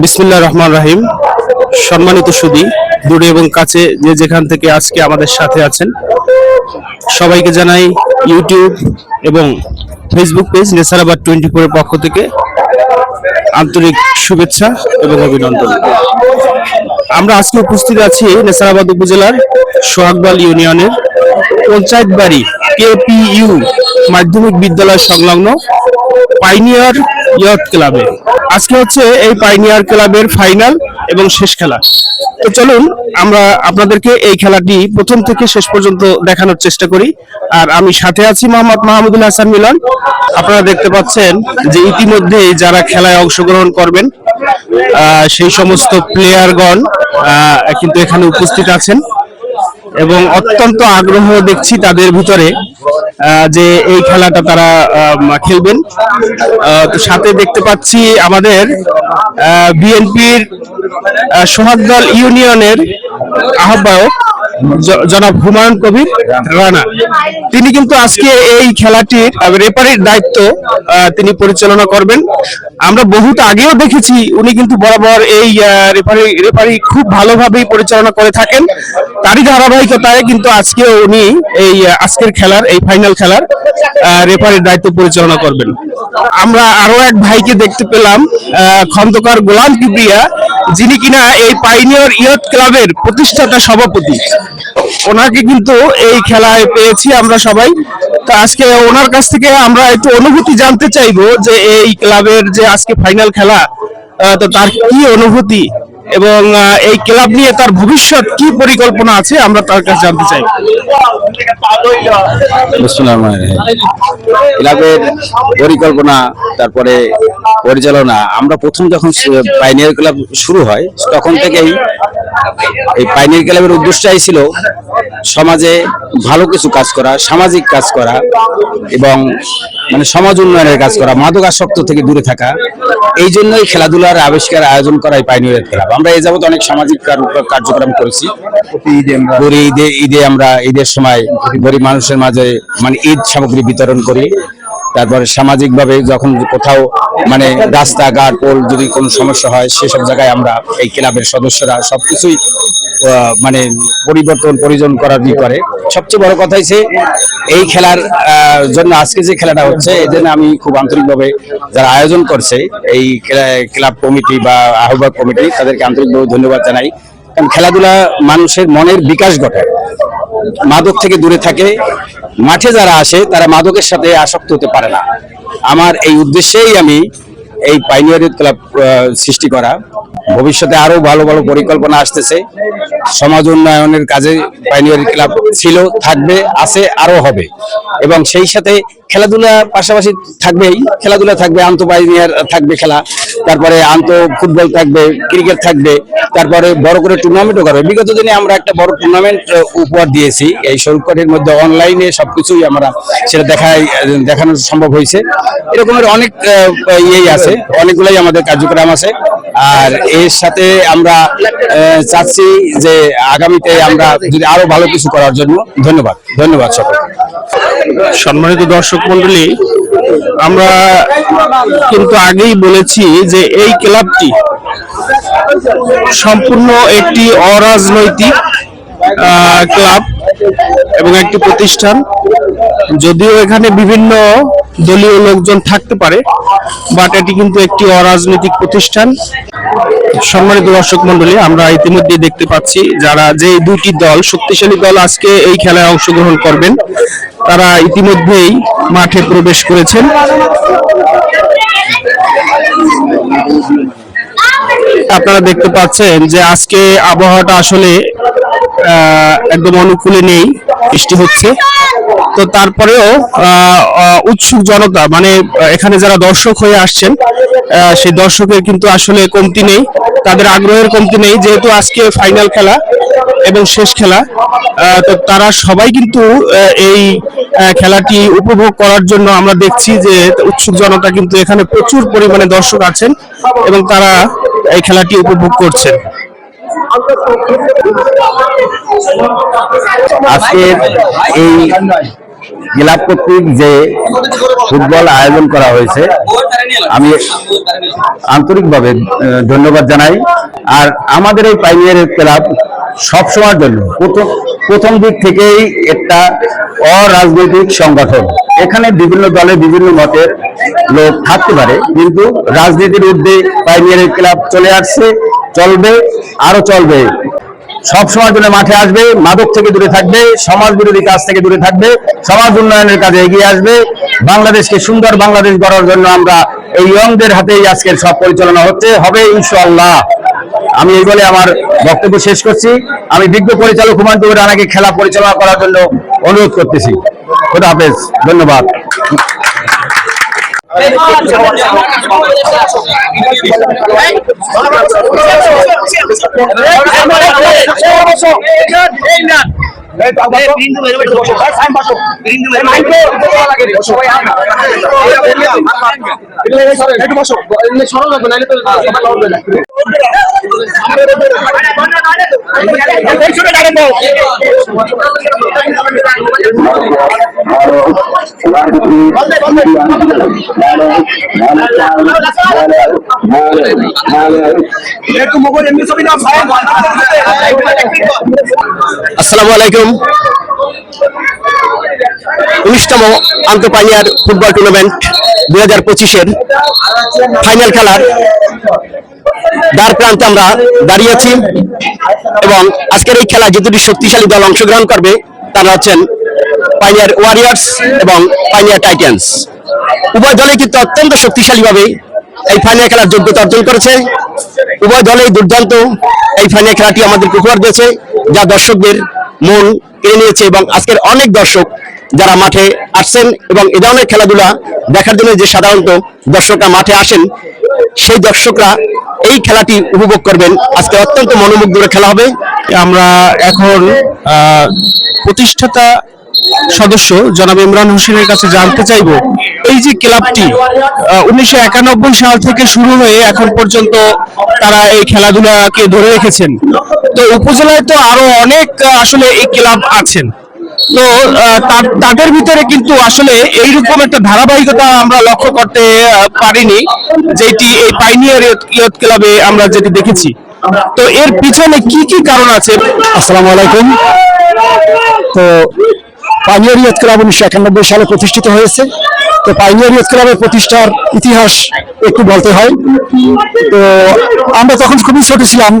বিসমুল্লাহ রহমান রাহিম। সম্মানিত সুদী, দূরে এবং কাছে যে যেখান থেকে আজকে আমাদের সাথে আছেন, সবাইকে জানাই ইউটিউব এবং ফেসবুক পেজ নেসারাবাদ টোয়েন্টি ফোরের পক্ষ থেকে আন্তরিক শুভেচ্ছা এবং অভিনন্দন। আমরা আজকে উপস্থিত আছি নেসারাবাদ উপজেলার সোহাগবাল ইউনিয়নের পঞ্চায়েত বাড়ি কেপিইউ মাধ্যমিক বিদ্যালয় সংলগ্ন পাইনিয়ার ইয়ট ক্লাবে। আজকে হচ্ছে এই পাইনিয়ার ক্লাবের ফাইনাল এবং শেষ খেলা। তো চলুন, আমরা আপনাদেরকে এই খেলাটি প্রথম থেকে শেষ পর্যন্ত দেখানোর চেষ্টা করি। আর আমি সাথে আছি মোহাম্মদ মাহমুদুল হাসান মিলন। আপনারা দেখতে পাচ্ছেন যে ইতিমধ্যেই যারা খেলায় অংশগ্রহণ করবেন সেই সমস্ত প্লেয়ারগণ কিন্তু এখানে উপস্থিত আছেন। এবং অত্যন্ত আগ্রহ দেখছি তাদের ভিতরে যে এই খেলাটা তারা খেলবেন। তো সাথে দেখতে পাচ্ছি আমাদের বিএনপির সোহাগদল ইউনিয়নের আহ্বায়ক জনাব হুমায়ুন কবির রানা। তিনি কিন্তু আজকে এই খেলাটির রেফারির দায়িত্ব তিনি পরিচালনা করবেন। আমরা বহুত আগেও দেখেছি, উনি কিন্তু বরাবর এই রেফারি রেফারি খুব ভালোভাবেই পরিচালনা করে থাকেন। তারই ধারাবাহিকতায় কিন্তু আজকে উনি এই আজকের খেলার, এই ফাইনাল খেলার রেফারির দায়িত্ব পরিচালনা করবেন। আমরা আরও এক ভাইকে দেখতে পেলাম খন্দকার গোলাম কিবরিয়া। যিনি কিনা এই পাইনিয়র ইয়ট ক্লাবের প্রতিষ্ঠাতা সভাপতি। ওনাকে কিন্তু এই খেলায় পেয়েছি আমরা সবাই। তো আজকে ওনার কাছ থেকে আমরা একটু অনুভূতি জানতে চাইব যে এই ক্লাবের যে আজকে ফাইনাল খেলা তো তার কি অনুভূতি? এবং এই ক্লাব নিয়ে তার ভবিষ্যৎ কি পরিকল্পনা আছে আমরা তার কাছে জানতে চাই। ক্লাবের পরিকল্পনা, তারপরে পরিচালনা, আমরা প্রথম যখন পাইনিয়ার ক্লাব শুরু হয়, তখন থেকেই এই পাইনিয়ার ক্লাবের উদ্দেশ্যটাই ছিল সমাজে ভালো কিছু কাজ করা, সামাজিক কাজ করা এবং মানে সমাজ উন্নয়নের কাজ করা, মাদকাসক্ত থেকে দূরে থাকা। এই জন্যই খেলাধুলার আবিষ্কার আয়োজন করা এই পাইনিয়ার ক্লাব আমরা এই যাবত অনেক সামাজিক কার্যক্রম করেছি। ঈদে ঈদে আমরা ঈদের সময় গরিব মানুষের মাঝে মানে ঈদ সামগ্রী বিতরণ করি। তারপরে সামাজিকভাবে যখন কোথাও মানে রাস্তাঘাট পোল যদি কোনো সমস্যা হয় সেসব জায়গায় আমরা এই ক্লাবের সদস্যরা সবকিছুই মানে পরিবর্তন, পরিজন করার ই করে। সবচেয়ে বড় কথা হচ্ছে এই খেলার জন্য আজকে যে খেলাটা হচ্ছে, এই জন্য আমি খুব আন্তরিকভাবে যারা আয়োজন করছে, এই ক্লাব কমিটি বা আহ্বায়ক কমিটি, তাদেরকে আন্তরিকভাবে ধন্যবাদ জানাই। কারণ খেলাধুলা মানুষের মনের বিকাশ ঘটায়। মাদক থেকে দূরে থাকে। মাঠে যারা আসে, তারা মাদকের সাথে আসক্ত হতে পারে না। আমার এই উদ্দেশ্যেই আমি এই পাইনিয়ার ক্লাব সৃষ্টি করা। ভবিষ্যতে আরও ভালো ভালো পরিকল্পনা আসতেছে। সমাজ উন্নয়নের কাজে পাইনিয়ার ক্লাব ছিল, থাকবে, আছে, আরও হবে। এবং সেই সাথে খেলাধুলা পাশাপাশি থাকবেই, খেলাধুলা থাকবে আন্ত পাইনিয়ার থাকবে খেলা, তারপরে আন্ত ফুটবল থাকবে, ক্রিকেট থাকবে, তারপরে বড় করে টুর্নামেন্টও করবে। বিগত দিনে আমরা একটা বড় টুর্নামেন্ট উপহার দিয়েছি। এই শরীরকটের মধ্যে অনলাইনে সবকিছুই আমরা সেটা দেখাই, দেখানো সম্ভব হয়েছে। এরকমের অনেক ইয়েই আছে, অনেকগুলাই আমাদের কার্যক্রম আছে। আর এর সাথে আমরা চাচ্ছি যে আগামীতে আমরা যদি আরও ভালো কিছু করার জন্য, ধন্যবাদ ধন্যবাদ সকলকে। সম্মানিত দর্শক মন্ডলী আমরা কিন্তু আগেই বলেছি যে এই ক্লাবটি সম্পূর্ণ একটি অরাজনৈতিক ক্লাব এবং একটি প্রতিষ্ঠান। যদিও এখানে বিভিন্ন দলীয় লোকজন থাকতে পারে বাট এটি কিন্তু একটি অরাজনৈতিক প্রতিষ্ঠান। সম্মানিত দর্শক মন্ডলী আমরা ইতিমধ্যে দেখতে পাচ্ছি যারা যে দুটি দল, শক্তিশালী দল আজকে এই খেলায় অংশগ্রহণ করবেন, তারা ইতিমধ্যেই মাঠে প্রবেশ করেছেন। আপনারা দেখতে পাচ্ছেন যে আজকে আবহাওয়াটা আসলে একদম অনুকূলে নেই, বৃষ্টি হচ্ছে। তো তারপরেও উৎসুক জনতা মানে এখানে যারা দর্শক হয়ে আসছেন সেই দর্শকের কিন্তু আসলে কমতি নেই। তাদের আগ্রহের কমতি নেই, যেহেতু আজকে ফাইনাল খেলা এবং শেষ খেলা তো তারা সবাই কিন্তু এই খেলাটি উপভোগ করার জন্য আমরা দেখছি যে উৎসুক জনতা কিন্তু এখানে প্রচুর পরিমাণে দর্শক আছেন এবং তারা এই খেলাটি উপভোগ করছেন। আজকে এই ক্লাব কর্তৃক যে ফুটবল আয়োজন করা হয়েছে, আমি আন্তরিকভাবে ধন্যবাদ জানাই। আর আমাদের এই পাইনিয়ার ক্লাব সবসময়ের জন্য, প্রথম প্রথম দিক থেকেই একটা অরাজনৈতিক সংগঠন। এখানে বিভিন্ন দলে বিভিন্ন মতের লোক থাকতে পারে, কিন্তু রাজনীতির ঊর্ধ্বে পাইনিয়ার ক্লাব চলে আসছে, চলবে, আরও চলবে। সব সময় জন্য মাঠে আসবে, মাদক থেকে দূরে থাকবে, সমাজ বিরোধী কাজ থেকে দূরে থাকবে, সমাজ উন্নয়নের কাজে এগিয়ে আসবে। বাংলাদেশকে সুন্দর বাংলাদেশ গড়ার জন্য আমরা এই ইয়ংদের হাতেই আজকের সব পরিচালনা হচ্ছে, হবে ইনশাআল্লাহ। আমি এই বলে আমার বক্তব্য শেষ করছি। আমি বিজ্ঞ পরিচালক হুমায়ুন কবির রানাকে খেলা পরিচালনা করার জন্য অনুরোধ করতেছি। খুদা হাফেজ, ধন্যবাদ। সরল লাগবে নাহলে তো লড়বে না ছোট আসসালামু আলাইকুম। উনিশতম আন্তঃপাইনিয়ার ফুটবল টুর্নামেন্ট দুই হাজার পঁচিশের ফাইনাল খেলার দ্বার প্রান্তে আমরা দাঁড়িয়ে আছি এবং আজকের এই খেলা যে দুটি শক্তিশালী দল অংশগ্রহণ করবে, তারা হচ্ছেন পাইনিয়ার ওয়ারিয়ার্স এবং পাইনিয়ার টাইটান্স উভয় দলে কিন্তু অত্যন্ত শক্তিশালীভাবে এই ফাইনাল খেলার যোগ্যতা অর্জন করেছে। উভয় দলেই দুর্দান্ত এই ফাইনাল খেলাটি আমাদের উপহার দিয়েছে, যা দর্শকদের মন কেড়ে নিয়েছে এবং আজকের অনেক দর্শক যারা মাঠে আসছেন এবং এ ধরনের খেলাধুলা দেখার জন্য যে সাধারণত দর্শকরা মাঠে আসেন, সেই দর্শকরা এই খেলাটি উপভোগ করবেন। আজকে অত্যন্ত মনোমুগ্ধ খেলা হবে। আমরা এখন প্রতিষ্ঠাতা সদস্য জনাব ইমরান হোসেনের কাছে জানতে চাইব, এই যে ক্লাবটি উনিশশো একানব্বই সাল থেকে শুরু হয়ে এখন পর্যন্ত তারা এই খেলাধুলাকে ধরে রেখেছেন। তো উপজেলায় তো আরও অনেক আসলে এই ক্লাব আছেন। তো তাদের ভিতরে কিন্তু আসলে এইরকম একটা ধারাবাহিকতা আমরা লক্ষ্য করতে পারিনি, যেটি এই পাইনিয়ার ইয়ত ক্লাবে আমরা যেটি দেখেছি। তো এর পিছনে কি কি কারণ আছে? আসসালামু আলাইকুম। তো পাইনিয়ার ইয়ত ক্লাব উনিশশো একানব্বই সালে প্রতিষ্ঠিত হয়েছে। তো পাইনিয়ার ইয়ত ক্লাবের প্রতিষ্ঠার ইতিহাস একটু বলতে হয়। তো আমরা তখন খুবই ছোট ছিলাম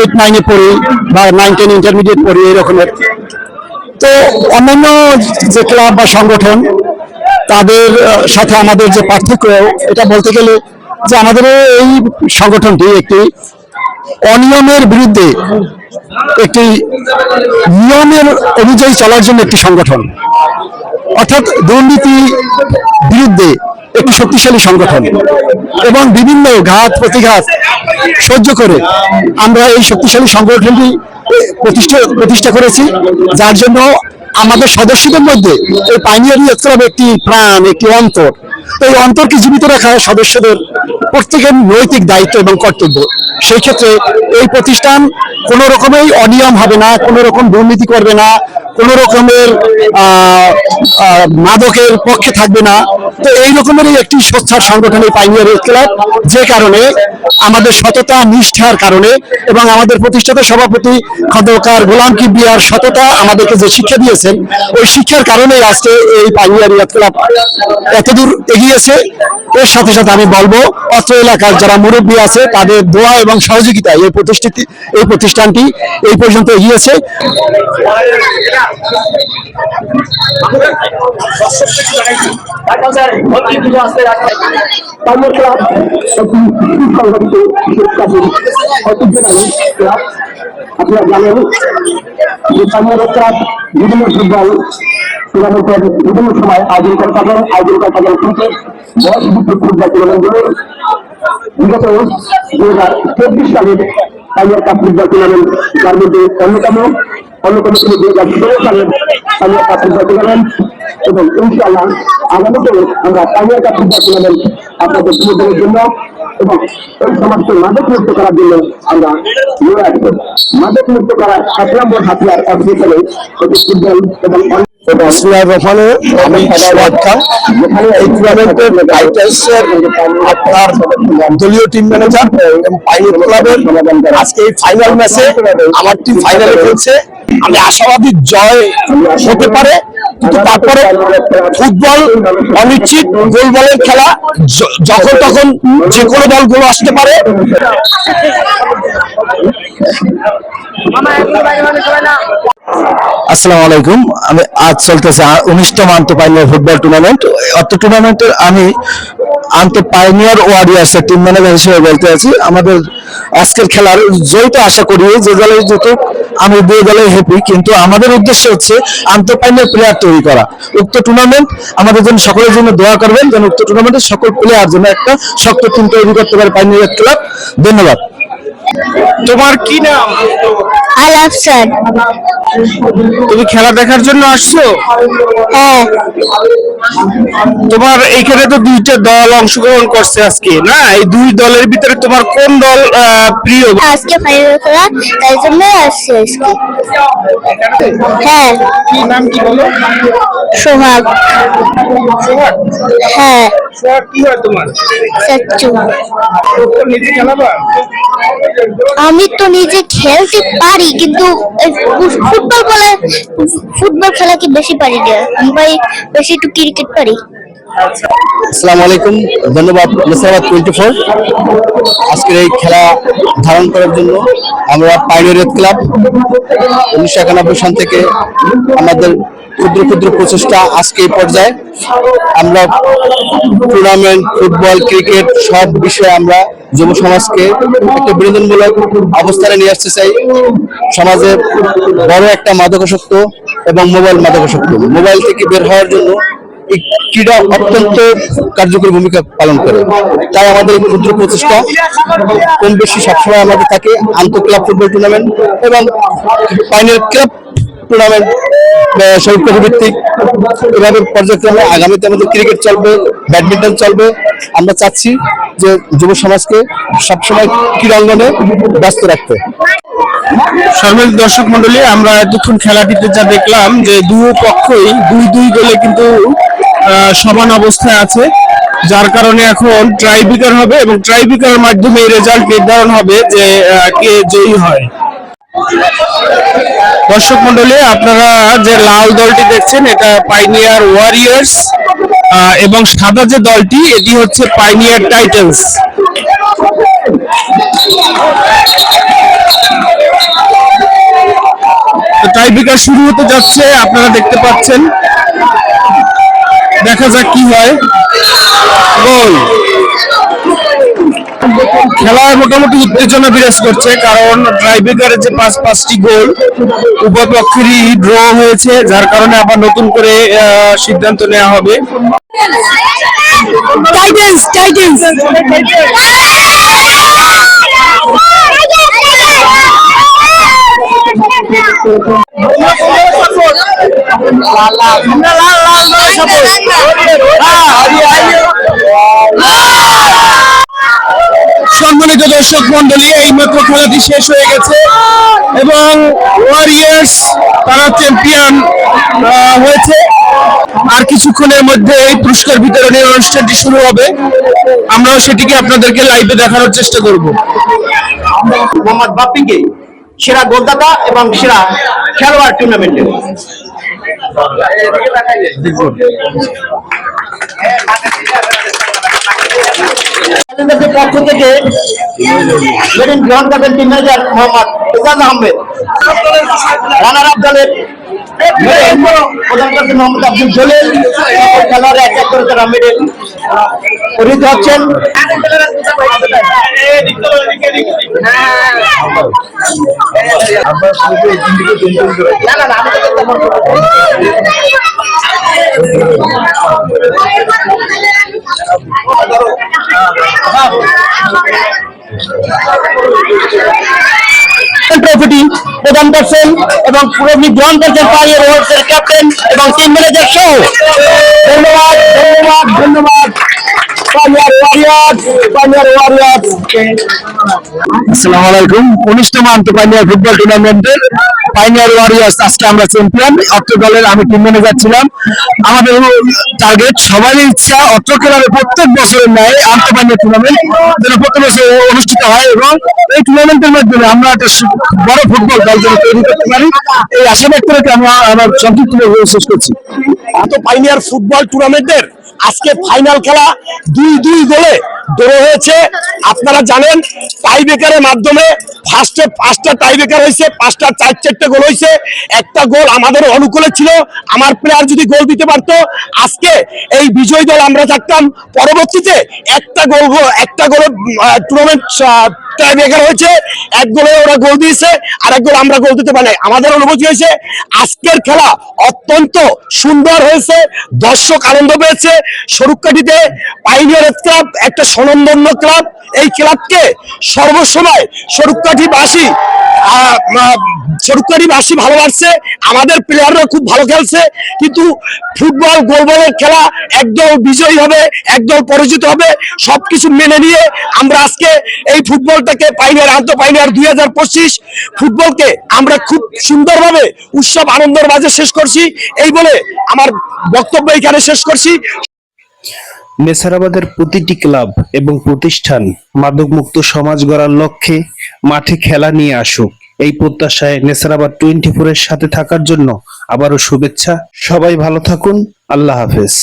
এইট নাইনে পড়ি বা নাইন টেন ইন্টারমিডিয়েট পড়ি এরকমের তো অন্যান্য যে ক্লাব বা সংগঠন, তাদের সাথে আমাদের যে পার্থক্য, এটা বলতে গেলে যে আমাদের এই সংগঠনটি একটি অনিয়মের বিরুদ্ধে একটি নিয়মের অনুযায়ী চলার জন্য একটি সংগঠন। অর্থাৎ দুর্নীতি বিরুদ্ধে একটি শক্তিশালী সংগঠন এবং বিভিন্ন ঘাত, প্রতিঘাত সহ্য করে আমরা এই শক্তিশালী সংগঠনটি প্রতিষ্ঠা প্রতিষ্ঠা করেছি। যার জন্য আমাদের সদস্যদের মধ্যে এই পাইনিয়ারি ক্লাব একটি প্রাণ, একটি অন্তর। এই অন্তরকে জীবিত রাখা সদস্যদের প্রত্যেকের নৈতিক দায়িত্ব এবং কর্তব্য। সেই ক্ষেত্রে এই প্রতিষ্ঠান কোনো রকমেই অনিয়ম হবে না কোনো রকম দুর্নীতি করবে না। কোনো রকমের মাদকের পক্ষে থাকবে না। তো এই রকমেরই একটি সোচ্চার সংগঠন এই পাইনিয়ার ক্লাব যে কারণে আমাদের সততা, নিষ্ঠার কারণে এবং আমাদের প্রতিষ্ঠাতা সভাপতি খন্দকার গোলাম কিবিয়ার সততা আমাদেরকে যে শিক্ষা দিয়েছেন, ওই শিক্ষার কারণে আজকে এই পাইনিয়ার ইয়াত ক্লাব এতদূর এগিয়েছে। এর সাথে সাথে আমি বলব, অত্র এলাকার যারা মুরব্বী আছে, তাদের দোয়া এবং সহযোগিতায় এই প্রতিষ্ঠিত এই প্রতিষ্ঠানটি এই পর্যন্ত এগিয়েছে। আপনারা জানেন যে পানীয় ক্লাব বিভিন্ন ফুটবল টুর্নামেন্টের বিভিন্ন সময় আয়োজন করে থাকেন আয়োজন করে থাকেন ক্রিকেট বয়স ভিত্তিক ফুটবল বিগত দুই হাজার চব্বিশ সালের পানীয় কাপ ফুটবল টুর্নামেন্ট যার মধ্যে অন্যতম অন্যতম ছিল দুই হাজার ষোলো সালের পানীয় কাপ ফুটবল টুর্নামেন্ট এবং ইনশাআল্লাহ আগামীতে আমরা পানীয় কাপ ফুটবল টুর্নামেন্ট আপনাদের বিনোদনের জন্য এবং এই সমাজকে মাদক মুক্ত করার জন্য আমরা মাদক মুক্ত করার এক নম্বর হাতিয়ার অর্জন করে এবং আমি সোহাগ খান এই টুর্নামেন্টের টাইটালসের আপনার দলীয় টিম ম্যানেজার এবং পাইনিয়র ক্লাবের আজকে এই ফাইনাল ম্যাচে আমার টিম ফাইনালে খেলছে। আমি আশাবাদী জয় হতে পারে কিন্তু তারপরে ফুটবল অনিশ্চিত গোল বলের খেলা য- যখন তখন যে কোনো দল গোল আসতে পারে। আসসালামু আলাইকুম। আমি আজ চলতেছে উনিশতম আন্ত পাইনিয়ার ফুটবল টুর্নামেন্ট অত টুর্নামেন্টের আমি আন্ত পাইনিয়ার ওয়ারিয়ার্স টিম ম্যানেজার হিসেবে বলতে আছি। আমাদের আজকের খেলার জয়টা আশা করি যে দলে যেহেতু আমি দুই দলে হ্যাপি কিন্তু আমাদের উদ্দেশ্য হচ্ছে আন্ত পাইনিয়ার প্লেয়ার তৈরি করা। উক্ত টুর্নামেন্ট আমাদের জন্য সকলের জন্য দোয়া করবেন যেন উক্ত টুর্নামেন্টের সকল প্লেয়ার জন্য একটা শক্ত টিম তৈরি করতে পারে পাইনিয়ার ক্লাব ধন্যবাদ। তোমার কি নাম? আল আফসার তুমি খেলা দেখার জন্য আসছো? হ্যাঁ। তোমার এইখানে তো দুইটা দল অংশগ্রহণ করছে আজকে না? এই দুই দলের ভিতরে তোমার কোন দল প্রিয়? আজকে ফাইনাল খেলা তাই জন্য আসছি আজকে। হ্যাঁ। কি নাম কি বলো? সোহাগ। হ্যাঁ। সোহাগ কি হয় তোমার? সচ্চু নিজে খেলাবা? আমি তো নিজে খেলতে পারি, কিন্তু ফুটবল বলে, ফুটবল খেলা কি বেশি পারি না আমি ভাই বেশি একটু ক্রিকেট পারি। আসসালামু আলাইকুম। ধন্যবাদ মুসাবাদ টোয়েন্টি ফোর। আজকের এই খেলা ধারণ করার জন্য আমরা পাইনিয়র ক্লাব উনিশশো একানব্বই সাল থেকে আমাদের ক্ষুদ্র ক্ষুদ্র প্রচেষ্টা আজকে এই পর্যায়ে। আমরা টুর্নামেন্ট ফুটবল ক্রিকেট সব বিষয়ে আমরা যুব সমাজকে একটা বিনোদনমূলক অবস্থানে নিয়ে আসতে চাই। সমাজে বড় একটা মাদকাসক্ত এবং মোবাইল মাদকাসক্ত। মোবাইল থেকে বের হওয়ার জন্য এই ক্রীড়া অত্যন্ত কার্যকরী ভূমিকা পালন করে। তাই আমাদের এই ক্ষুদ্র প্রচেষ্টা কম বেশি সবসময় আমাদের থাকে আন্তঃ ক্লাব ফুটবল টুর্নামেন্ট এবং ফাইনাল ক্লাব টুর্নামেন্ট সংযুক্ত ভিত্তিক এভাবে পর্যায়ক্রমে আগামীতে আমাদের ক্রিকেট চলবে ব্যাডমিন্টন চলবে। আমরা চাচ্ছি যে যুব সমাজকে সবসময় ক্রীড়াঙ্গনে ব্যস্ত রাখতে। সম্মানিত দর্শক মন্ডলী আমরা এতক্ষণ খেলাটিতে যা দেখলাম যে দুই পক্ষই দুই দুই গোলে কিন্তু সমান অবস্থায় আছে, যার কারণে এখন ট্রাইবিকার হবে এবং ট্রাইবিকার মাধ্যমে রেজাল্ট নির্ধারণ হবে যে কে জয়ী হয়। দর্শক মন্ডলী আপনারা যে লাল দলটি দেখছেন, এটা পাইনিয়ার ওয়ারিয়ার্স এবং সাদা যে দলটি, এটি হচ্ছে পাইনিয়ার টাইটেলস টাইব্রেকার শুরু হতে যাচ্ছে, আপনারা দেখতে পাচ্ছেন। দেখা যাক কি হয়। গোল খেলায় মোটামুটি উত্তেজনা বিরাজ করছে কারণ ট্রাইব্রেকারের যে পাঁচ পাঁচটি গোল উভয় পক্ষেরই ড্র হয়েছে যার কারণে আবার নতুন করে সিদ্ধান্ত নেওয়া হবে। সম্মানিত দর্শক মন্ডলী, এই মাত্র খেলাটি শেষ হয়ে গেছে এবং ওয়ারিয়ার্স তারা চ্যাম্পিয়ন হয়েছে। আর কিছুক্ষণের মধ্যে এই পুরস্কার বিতরণের অনুষ্ঠানটি শুরু হবে। আমরাও সেটিকে আপনাদেরকে লাইভে দেখানোর চেষ্টা করব। মোহাম্মদ বাপ্পিকে সেরা গোলদাতা এবং সেরা খেলোয়াড় টুর্নামেন্টে পক্ষ থেকে গ্রহণ করবেন team manager Mohammad Ahmed. Runner up দলের প্রদান করছেন মোহাম্মদ আব্দুল জলিল সকল এক হচ্ছেন না না। আমি তো প্রদান করছেন এবং পুরোপুরি গ্রহণ করছেন ওয়ার্ডসের ক্যাপ্টেন এবং টিম ম্যানেজার সহ। ধন্যবাদ ধন্যবাদ ধন্যবাদ। আসসালামু আলাইকুম। উনিশতম আন্তঃপানীয় ফুটবল টুর্নামেন্টের পাইনিয়ার ওয়ারিয়ার্স আজকে আমরা চ্যাম্পিয়ন অত্র দলের আমি টিম ম্যানেজার ছিলাম। আমাদের টার্গেট সবারই ইচ্ছা, অত্র ক্লাবে প্রত্যেক বছরের ন্যায় আন্তঃপাইনিয়ার টুর্নামেন্ট যেন প্রত্যেক বছর অনুষ্ঠিত হয় এবং এই টুর্নামেন্টের মাধ্যমে আমরা একটা বড় ফুটবল দল যেন তৈরি করতে পারি। এই আশা ব্যক্ত রেখে আমরা আমার সংক্ষিপ্ত শেষ করছি। এত পাইনিয়ার ফুটবল টুর্নামেন্টের আজকে ফাইনাল খেলা দুই দুই গোলে ড্র হয়েছে। আপনারা জানেন টাই ব্রেকারের মাধ্যমে ফার্স্টে পাঁচটা টাই ব্রেকার হয়েছে, পাঁচটা চার চারটে গোল হয়েছে। একটা গোল আমাদের অনুকূলে ছিল, আমার প্লেয়ার যদি গোল দিতে পারতো, আজকে এই বিজয় দল আমরা থাকতাম। পরবর্তীতে একটা গোল, একটা গোলে টুর্নামেন্ট ব্রেকার হয়েছে। এক গোলে ওরা গোল দিয়েছে আর এক গোল আমরা গোল দিতে পারি। আমাদের অনুভূতি হয়েছে, আজকের খেলা অত্যন্ত সুন্দর হয়েছে, দর্শক আনন্দ পেয়েছে। স্বরূপকাঠিতে পাইনিয়ার ক্লাব একটা স্বনামধন্য ক্লাব এই ক্লাবকে সর্বসময় স্বরূপকাঠিবাসী আহ, স্বরূপকাঠিবাসী ভালোবাসছে আমাদের প্লেয়াররা খুব ভালো খেলছে কিন্তু ফুটবল গোলবলের খেলা একদল বিজয়ী হবে একদল পরাজিত হবে সবকিছু মেনে নিয়ে আমরা আজকে এই ফুটবলটাকে পাইনিয়ার আন্ত পাইনিয়ার দুই হাজার পঁচিশ ফুটবলকে আমরা খুব সুন্দরভাবে উৎসব আনন্দের মাঝে শেষ করছি এই বলে আমার বক্তব্য এখানে শেষ করছি। নেসারাবাদের প্রতিটি ক্লাব এবং প্রতিষ্ঠান মাদকমুক্ত সমাজ গড়ার লক্ষ্যে মাঠে খেলা নিয়ে আসুক। এই প্রত্যাশায় নেসারাবাদ টোয়েন্টি ফোর এর সাথে থাকার জন্য আবারও শুভেচ্ছা। সবাই ভালো থাকুন। আল্লাহ হাফেজ।